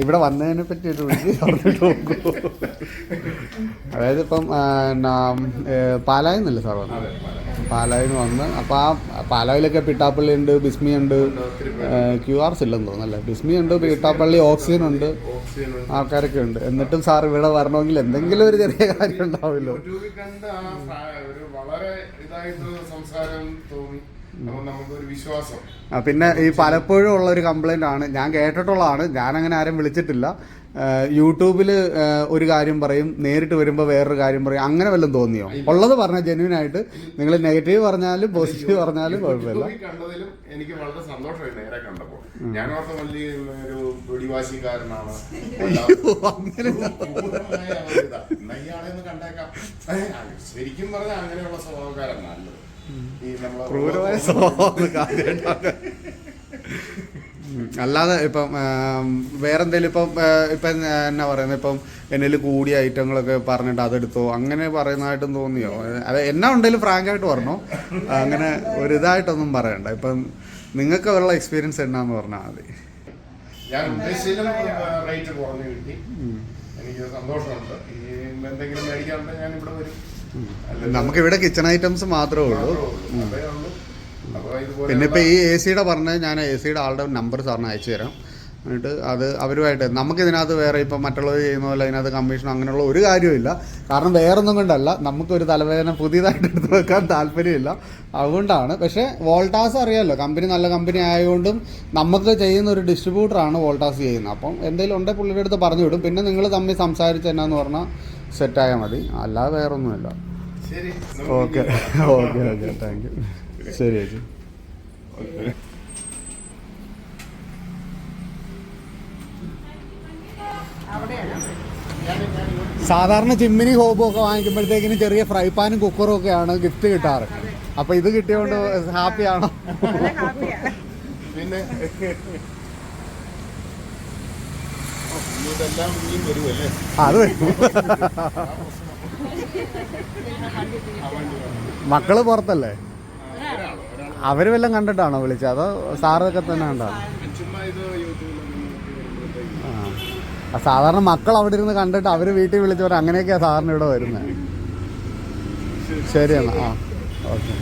ഇവിടെ വന്നതിനെ പറ്റി ഒരു വിളിച്ച് പറഞ്ഞിട്ട് നോക്കൂ അതായത് ഇപ്പം പാലായി പാലായിൽ നിന്നല്ലേ സാർ വന്നത്? പാലായിൽ നിന്ന് വന്ന് അപ്പോൾ ആ പാലായിലൊക്കെ പിട്ടാപ്പള്ളി ഉണ്ട് ബിസ്മി ഉണ്ട് ക്യു ആർസ് ഇല്ലെന്ന് തോന്നുന്നല്ലേ ബിസ്മി ഉണ്ട് പിട്ടാപ്പള്ളി ഓക്സിജൻ ഉണ്ട്. ആൾക്കാരൊക്കെ ഉണ്ട്. എന്നിട്ടും സാർ ഇവിടെ വരണമെങ്കിൽ എന്തെങ്കിലും ഒരു ചെറിയ കാര്യം ഉണ്ടാവുമല്ലോ. വളരെ ഇതായിട്ട് സംസാരം തോന്നി. വിശ്വാസം പിന്നെ ഈ പലപ്പോഴും ഉള്ള ഒരു കംപ്ലൈന്റ് ആണ് ഞാൻ കേട്ടിട്ടുള്ളതാണ് ഞാൻ അങ്ങനെ ആരും വിളിച്ചിട്ടില്ല യൂട്യൂബിൽ ഒരു കാര്യം പറയും നേരിട്ട് വരുമ്പോൾ വേറൊരു കാര്യം പറയും അങ്ങനെ വല്ലതും തോന്നിയോ ഉള്ളത് പറഞ്ഞാൽ ജെന്യൂൻ ആയിട്ട് നിങ്ങൾ നെഗറ്റീവ് പറഞ്ഞാലും പോസിറ്റീവ് പറഞ്ഞാലും കുഴപ്പമില്ല കണ്ടതിലും എനിക്ക് വളരെ സന്തോഷമായി നേരെ കണ്ടപ്പോൾ ഞാൻ ഓർത്ത വലിയ ഒരു പിടിവാശിക്കാരനാണ് ശരിക്കും പറഞ്ഞാൽ അങ്ങനെയുള്ള സ്വഭാവക്കാരൻ നല്ലത് ഈ ക്രൂരമായ സ്വഭാവം അല്ലാതെ ഇപ്പം വേറെന്തേലും ഇപ്പം ഇപ്പം എന്നാ പറയുന്നത് ഇപ്പം എന്തെങ്കിലും കൂടിയ ഐറ്റങ്ങളൊക്കെ പറഞ്ഞിട്ട് അതെടുത്തോ അങ്ങനെ പറയുന്നതായിട്ടും തോന്നിയോ? അത് എന്നാ ഉണ്ടെങ്കിലും ഫ്രാങ്ക് ആയിട്ട് പറഞ്ഞോ? അങ്ങനെ ഒരു ഇതായിട്ടൊന്നും പറയണ്ട. ഇപ്പം നിങ്ങൾക്ക് ഉള്ള എക്സ്പീരിയൻസ് എന്നാന്ന് പറഞ്ഞാൽ മതി. ഞാൻ ഉദ്ദേശിച്ചതിലും റേറ്റ് കുറഞ്ഞു കിട്ടി. എനിക്ക് സന്തോഷമുണ്ട്. ഈ എന്തെങ്കിലും മേടിക്കാണ്ട് ഞാൻ ഇവിടെ വരും. നമുക്ക് ഇവിടെ കിച്ചൺ ഐറ്റംസ് മാത്രമേ ഉള്ളൂ. പിന്നെ ഇപ്പൊ ഈ എ സിയുടെ പറഞ്ഞ ഞാൻ എ സിയുടെ ആളുടെ നമ്പർ സാറിന് അയച്ചു തരാം. എന്നിട്ട് അത് അവരുമായിട്ട് നമുക്ക് ഇതിനകത്ത് വേറെ ഇപ്പം മറ്റുള്ളവർ ചെയ്യുന്ന പോലെ അതിനകത്ത് കമ്മീഷൻ അങ്ങനെയുള്ള ഒരു കാര്യമില്ല കാരണം വേറെ ഒന്നും കൊണ്ടല്ല. നമുക്കൊരു തലവേദന പുതിയതായിട്ട് എടുത്തു വെക്കാൻ താല്പര്യമില്ല. അതുകൊണ്ടാണ്. പക്ഷേ വോൾട്ടാസ് അറിയാമല്ലോ കമ്പനി നല്ല കമ്പനി ആയതുകൊണ്ടും നമുക്ക് ചെയ്യുന്ന ഒരു ഡിസ്ട്രിബ്യൂട്ടറാണ് വോൾട്ടാസ് ചെയ്യുന്നത്. അപ്പം എന്തെങ്കിലും ഉണ്ടെങ്കിൽ പുള്ളിയുടെ അടുത്ത് പറഞ്ഞു വിടും. പിന്നെ നിങ്ങൾ തമ്മിൽ സംസാരിച്ച് എന്നാന്ന് പറഞ്ഞാൽ സെറ്റായാൽ മതി. അല്ലാതെ വേറൊന്നുമില്ല. ശരി. Okay okay okay thank you ശരി ചേച്ചി. സാധാരണ ചിമ്മിനി ഹോബും ഒക്കെ വാങ്ങിക്കുമ്പോഴത്തേക്കിന് ചെറിയ ഫ്രൈ പാനും കുക്കറും ഒക്കെയാണ് ഗിഫ്റ്റ് കിട്ടാറ്. അപ്പൊ ഇത് കിട്ടിയോണ്ട് ഹാപ്പിയാണോ പിന്നെ അത്. മക്കൾ പുറത്തല്ലേ? അവർ വല്ലതും കണ്ടിട്ടാണോ വിളിച്ചത്? അതോ സാറൊക്കെ തന്നെ കണ്ടാണോ ചുമ്മാ ഇത് യൂട്യൂബിൽ നോക്കി വരുമ്പോഴത്തേക്ക് ആ സാധാരണ മക്കൾ അവിടെ ഇരുന്ന് കണ്ടിട്ട് അവർ വീട്ടിൽ വിളിച്ചവർ അങ്ങനെയൊക്കെയാ സാറിന് ഇവിടെ വരുന്നത് ശരി ആ ഓക്കെ.